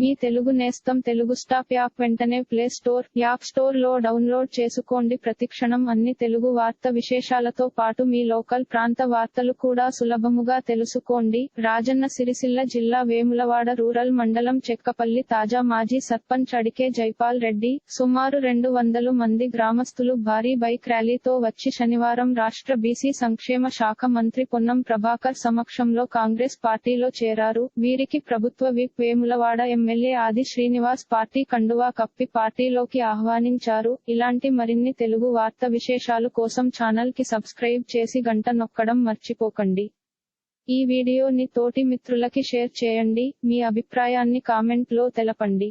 మీ తెలుగు నేస్తం Telugu stop app వెంటనే play store app స్టోర్లో డౌన్లోడ్ చేసుకోండి. ప్రతిక్షణం అన్ని తెలుగు వార్త విశేషాలతో పాటు మీ లోకల్ ప్రాంత వార్తలు కూడా సులభముగా తెలుసుకోండి. రాజన్న సిరిసిల్ల జిల్లా వేములవాడ రూరల్ మండలం చెక్కపల్లి తాజా మాజీ సర్పంచ్ అడికే జైపాల్ రెడ్డి సుమారు రెండు వందలు మంది గ్రామస్తులు భారీ బైక్ ర్యాలీతో వచ్చి శనివారం రాష్ట్ర బీసీ సంక్షేమ శాఖ మంత్రి పొన్నం ప్రభాకర్ సమక్షంలో కాంగ్రెస్ పార్టీలో చేరారు. వీరికి ప్రభుత్వ విప్ వేములవాడ ఎమ్మెల్యే ఆది శ్రీనివాస్ పార్టీ కండువా కప్పి పార్టీలోకి ఆహ్వానించారు. ఇలాంటి మరిన్ని తెలుగు వార్త విశేషాలు కోసం ఛానల్కి సబ్స్క్రైబ్ చేసి గంట నొక్కడం మర్చిపోకండి. ఈ వీడియోని తోటి మిత్రులకి షేర్ చేయండి. మీ అభిప్రాయాన్ని కామెంట్లో తెలపండి.